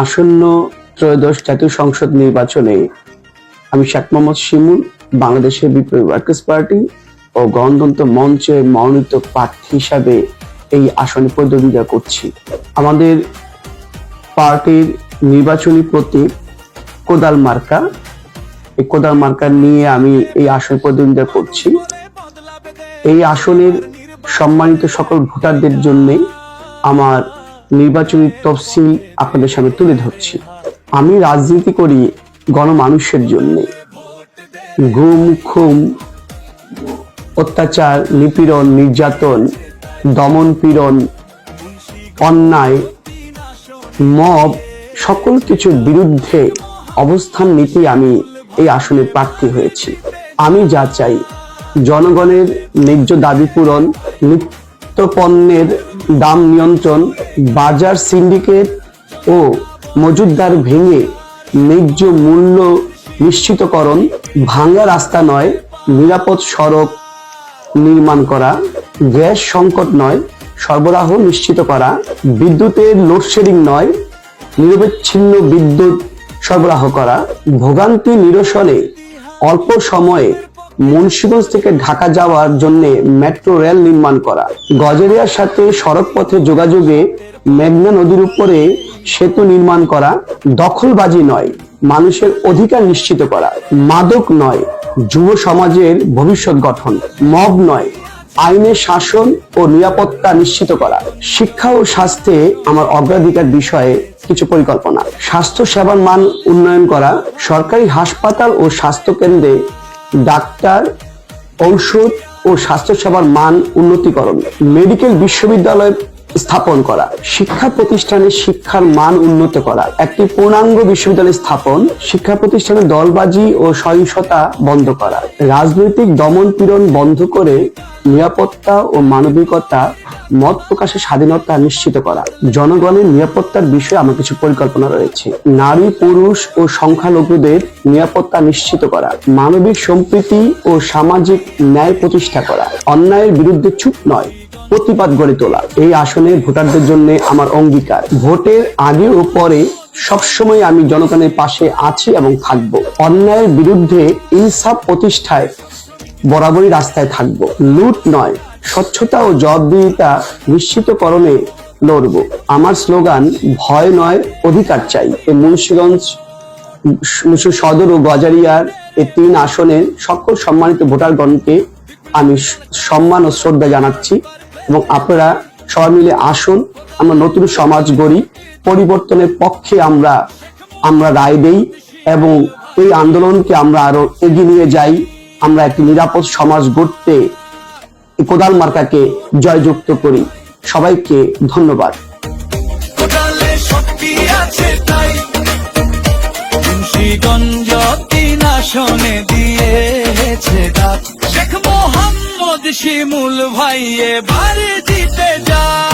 আসন্ন ত্রয়োদশ জাতীয় সংসদ নির্বাচনে আমি শেখ মোহাম্মদ শিমুল, বাংলাদেশের বিপ্লবী ওয়ার্কার্স পার্টি ও গণতন্ত্র মঞ্চের মনোনীত প্রার্থী হিসাবে এই আসনে প্রতিদ্বন্দ্বিতা করছি। আমাদের পার্টির নির্বাচনী প্রতীক কোদাল মার্কা। এই কোদাল মার্কা নিয়ে আমি এই আসনে প্রতিদ্বন্দ্বিতা করছি। এই আসনের সম্মানিত সকল ভোটারদের জন্য আমার নির্বাচনী তফসিল আপনাদের সামনে তুলে ধরছি। আমি রাজনীতি করি গণমানুষের জন্য। গুম, খুম, অত্যাচার, নিপীড়ন, নির্যাতন, দমন পীড়ন, অন্যায়, মব, সকল কিছুর বিরুদ্ধে অবস্থান নিতে আমি এই আসনে প্রার্থী হয়েছি। আমি যা চাই, জনগণের ন্যায্য দাবি পূরণ নিত্য পণ্যের দাম নিয়ন্ত্রণ বাজার সিন্ডিকেট ও মজুদদার ভেঙে ন্যায্য মূল্য নিশ্চিতকরণ ভাঙা রাস্তা নয়, নিরাপদ সড়ক নির্মাণ করা, গ্যাস সংকট নয়, সরবরাহ নিশ্চিত করা, বিদ্যুতের লোডশেডিং নয়, নিরবিচ্ছিন্ন বিদ্যুৎ সরবরাহ করা, ভোগান্তি নিরসনে অল্প সময়ে মুন্সিগঞ্জ থেকে ঢাকা যাওয়ার জন্য মেট্রো রেল নির্মাণ করা। গজেরিয়ার সাথে সড়ক পথে যোগাযোগে মেঘনা নদীর উপরে সেতু নির্মাণ করা দখলবাজি নয়, মানুষের অধিকার নিশ্চিত করা। মাদক নয়, যুব সমাজের ভবিষ্যৎ গঠন। মব নয়, আইনের শাসন ও নিরাপত্তা নিশ্চিত করা। শিক্ষা ও স্বাস্থ্যে আমার অগ্রাধিকার বিষয়ে কিছু পরিকল্পনা। স্বাস্থ্য সেবার মান উন্নয়ন করা, সরকারি হাসপাতাল ও স্বাস্থ্য কেন্দ্রে ডাক্তার, ঔষধ ও স্বাস্থ্যসেবার মান উন্নতিকরণ মেডিকেল বিশ্ববিদ্যালয় স্থাপন করা, শিক্ষা প্রতিষ্ঠানে শিক্ষার মান উন্নত করা, একটি পূর্ণাঙ্গ বিশ্ববিদ্যালয় স্থাপন, শিক্ষা প্রতিষ্ঠানে দলবাজি ও সহিংসতা বন্ধ করা, রাজনৈতিক দমন পীড়ন বন্ধ করে নিরাপত্তা ও মানবিকতা মত প্রকাশের স্বাধীনতা নিশ্চিত করা। জনগণের নিরাপত্তার বিষয়ে আমার কিছু পরিকল্পনা রয়েছে। নারী, পুরুষ ও সংখ্যালঘুদের নিরাপত্তা নিশ্চিত করা। মানবিক সম্প্রীতি ও সামাজিক ন্যায় প্রতিষ্ঠা করা। অন্যায়ের বিরুদ্ধে চুপ নয়, প্রতিবাদ গড়ে তোলা। এই আসনে ভোটারদের জন্য আমার অঙ্গীকার। ভোটের আগে ও পরে সবসময় আমি জনগণের পাশে আছি এবং থাকব। অন্যায়ের বিরুদ্ধে ইনসাফ প্রতিষ্ঠায় বরাবরই রাস্তায় থাকব। লুট নয় স্বচ্ছতা ও জবাবদিহিতা নিশ্চিতকরণে লড়ব। আমার স্লোগান, ভয় নয়, অধিকার চাই। এই মুন্সিগঞ্জ সদর ও গজারিয়ার এই তিন আসনের সকল সম্মানিত ভোটারগণকে আমি সম্মান ও শ্রদ্ধা জানাচ্ছি এবং আপনারা সবাই মিলে আসুন। আমরা নতুন সমাজ গড়ি। পরিবর্তনের পক্ষে আমরা আমরা রায় দেই এবং এই আন্দোলনকে আমরা আরও এগিয়ে নিয়ে যাই। আমরা একটি নিরাপদ সমাজ গড়তে কোদাল মার্কাকে জয়যুক্ত করি। সবাইকে ধন্যবাদ। আসনে দিয়েছে শেখ মোহাম্মদ শিমুল ভাইয়ে বারে জিতে যা